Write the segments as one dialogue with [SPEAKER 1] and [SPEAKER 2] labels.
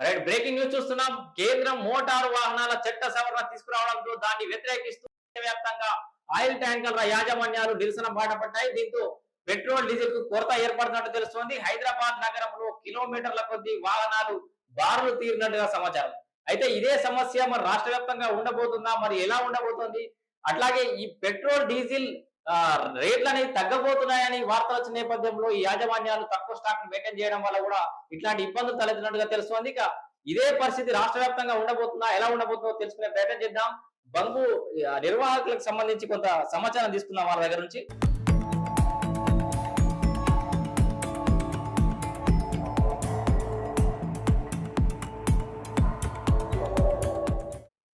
[SPEAKER 1] Right breaking news చూస్తున్నాం. కేంద్రం motor వాహనాల చట్ట సవరణ తీసుకురావడంతో దాన్ని వ్యతిరేకిస్తూ వ్యాప్తంగా ఆయిల్ ట్యాంకర్ల యాజమాన్యాలు నిరసన బాటపడ్డాయి దీంతో పెట్రోల్ డీజిల్కు కొరత ఏర్పడుతున్నట్టు తెలుస్తోంది. హైదరాబాద్ నగరంలో కిలోమీటర్ల కొద్ది వాహనాలు బారులు తీరినట్టుగా సమాచారం. అయితే ఇదే సమస్య మరి రాష్ట్ర వ్యాప్తంగా ఉండబోతుందా? మరి ఎలా ఉండబోతోంది? అట్లాగే ఈ పెట్రోల్ డీజిల్ రేట్లు అనేవి తగ్గబోతున్నాయని వార్తలు వచ్చిన నేపథ్యంలో ఈ యాజమాన్యాలు తక్కువ స్టాక్ మెయింటైన్ చేయడం వల్ల కూడా ఇట్లాంటి ఇబ్బందులు తలెత్తినట్టుగా తెలుస్తోంది. ఇక ఇదే పరిస్థితి రాష్ట్ర వ్యాప్తంగా ఉండబోతుందా ఎలా ఉండబోతుందో తెలుసుకునే ప్రయత్నం చేద్దాం. బంగు నిర్వాహకులకు సంబంధించి కొంత సమాచారం తీసుకుందాం వాళ్ళ దగ్గర నుంచి.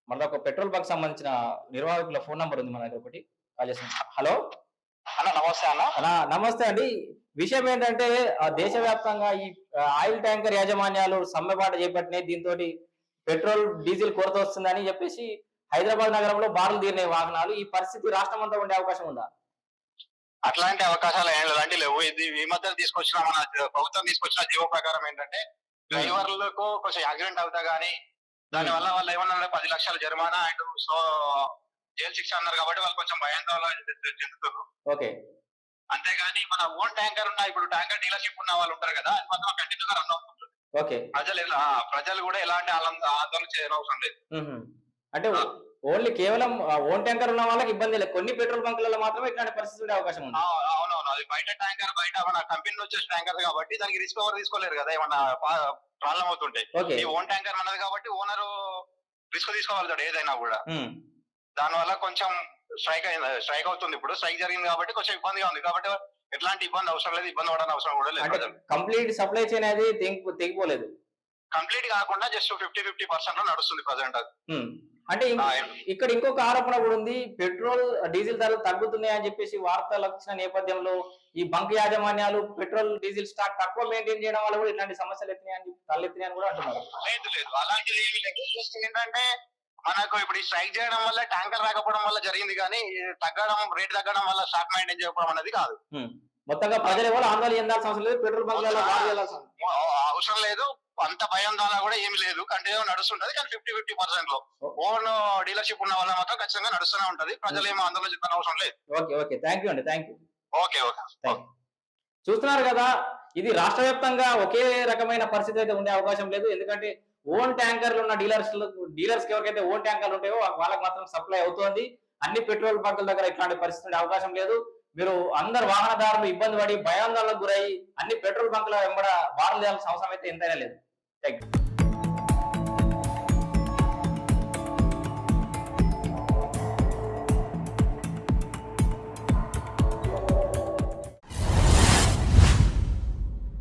[SPEAKER 1] మన ఒక పెట్రోల్ బంక్ సంబంధించిన నిర్వాహకుల ఫోన్ నంబర్ ఉంది మన దగ్గర ఒకటి. Call hello?
[SPEAKER 2] అన్న నమస్తే అన్న.
[SPEAKER 1] అన్నా నమస్తే అండి. విషయం ఏంటంటే దేశవ్యాప్తంగా ఈ ఆయిల్ ట్యాంకర్ యాజమాన్యాలు సమ్మెబాట చేపట్టినాయి. దీంతో పెట్రోల్ డీజిల్ కొరత వస్తుందని చెప్పేసి హైదరాబాద్ నగరంలో బారులు తీరిన వాహనాలు ఈ పరిస్థితి రాష్ట్రం అంతా ఉండే అవకాశం ఉందా?
[SPEAKER 2] అట్లాంటి అవకాశాలు ఏం లేదంటే లేవు. ఇది ఈ మధ్య తీసుకొచ్చిన మన ప్రభుత్వం తీసుకొచ్చిన జీవో ప్రకారం ఏంటంటే డ్రైవర్లకు కొంచెం యాక్సిడెంట్ అవుతా గానీ దాని వల్ల వాళ్ళు ఏమన్నా పది లక్షల జరిమానా అండ్ సో జైలు శిక్ష అన్నారు కాబట్టి వాళ్ళు కొంచెం భయాందోళన చెందుతారు
[SPEAKER 1] ఓకే.
[SPEAKER 2] అంతేగాని మన ఓన్ ట్యాంకర్ ఉన్న ఇప్పుడు ట్యాంకర్ డీలర్షిప్ ఉన్న వాళ్ళు ఉంటారు కదా అది మాత్రం కంటిన్యూగా రన్ అవుతుంది
[SPEAKER 1] ఓకే.
[SPEAKER 2] ప్రజలు ఎలా- ప్రజలు కూడా ఎలాంటి ఆందోళన చేయడం అవసరం లేదు.
[SPEAKER 1] అంటే ఓన్లీ కేవలం ఓన్ ట్యాంకర్ ఉన్న వాళ్ళకి ఇబ్బంది లేదు. కొన్ని పెట్రోల్ బంకులలో మాత్రమే ఇట్లాంటి పరిస్థితి ఉండే అవకాశం ఉంది.
[SPEAKER 2] అవునవును. అది బయట ట్యాంకర్ బయట మన కంపెనీ వచ్చే ట్యాంకర్ కాబట్టి దానికి రిస్క్ ఎవరు తీసుకోలేరు కదా ఏమన్నా ప్రాబ్లం అవుతుంటాయి ఓన్ ట్యాంకర్ అన్నది కాబట్టి ఓనర్ రిస్క్ తీసుకోగలుగుతాడు ఏదైనా కూడా.
[SPEAKER 1] మ్మ్.
[SPEAKER 2] దాని వల్ల కొంచెం స్ట్రైక్ అయింది స్ట్రైక్ అవుతుంది ఇప్పుడు. స్ట్రైక్ జరిగింది కాబట్టి కొంచెం ఇబ్బందిగా ఉంది. కాబట్టి ఎట్లాంటి ఇబ్బంది అవసరం లేదు. ఇబ్బంది పడాల్సిన అవసరం కూడా లేదు
[SPEAKER 1] కంప్లీట్ సప్లై చైన్ తెగి తెగిపోలేదు.
[SPEAKER 2] కంప్లీట్ కాకుండా జస్ట్ ఫిఫ్టీ ఫిఫ్టీ పర్సెంట్లో నడుస్తుంది ప్రజెంట్
[SPEAKER 1] మ్మ్. అంటే ఇక్కడ ఇంకొక ఆరోపణ కూడా ఉంది. పెట్రోల్ డీజిల్ ధరలు తగ్గుతున్నాయి అని చెప్పేసి వార్తలు వచ్చిన నేపథ్యంలో ఈ బంక్ యాజమాన్యాలు పెట్రోల్ డీజిల్ స్టాక్ తక్కువ మెయింటైన్ చేయడం వల్ల కూడా ఇట్లాంటి సమస్యలు ఎత్తినాయి అని తలెత్తినాయి అని కూడా అంటున్నారు.
[SPEAKER 2] లేదు లేదు. అలాంటిది ఏమీ లేదు. జస్ట్ ఏంటంటే మనకు ఇప్పుడు ఈ స్ట్రైక్ చేయడం వల్ల ట్యాంకర్ రాకపోవడం వల్ల జరిగింది కానీ తగ్గడం రేట్ తగ్గడం వల్ల స్టాక్ మెయింటైన్ చేయకపోవడం అనేది కాదు.
[SPEAKER 1] మొత్తంగా ప్రజలు ఎవరు ఆందోళన చెందాల్సిన అవసరం లేదు పెట్రోల్ చేయాల్సిన
[SPEAKER 2] అవసరం లేదు. అంత భయం ద్వారా కూడా ఏమి లేదు. కంటిన్యూ నడుస్తుంటది కానీ ఫిఫ్టీ ఫిఫ్టీ పర్సెంట్లో. ఓన్ డీలర్షిప్ ఉన్న వాళ్ళ మాత్రం ఖచ్చితంగా నడుస్తూనే ఉంటది. ప్రజలు ఏమో ఆందోళన చెప్పిన అవసరం లేదు.
[SPEAKER 1] Okay okay. థ్యాంక్ యూ అండి థ్యాంక్ యూ.
[SPEAKER 2] Okay okay.
[SPEAKER 1] చూస్తున్నారు కదా ఇది రాష్ట్ర వ్యాప్తంగా ఒకే రకమైన పరిస్థితి అయితే ఉండే అవకాశం లేదు. ఎందుకంటే ఓన్ ట్యాంకర్లు ఉన్న డీలర్స్ డీలర్స్ ఎవరికైతే ఓన్ ట్యాంకర్లు ఉంటాయో వాళ్ళకి మాత్రం సప్లై అవుతోంది. అన్ని పెట్రోల్ బంకుల దగ్గర ఇట్లాంటి పరిస్థితి ఉండే అవకాశం లేదు. మీరు అందరు వాహనదారులు ఇబ్బంది పడి భయాందోళనకు గురై అన్ని పెట్రోల్ బంకుల వెంబడ వారం చేయాల్సిన అవసరం అయితే ఎంతైనా లేదు. Thank you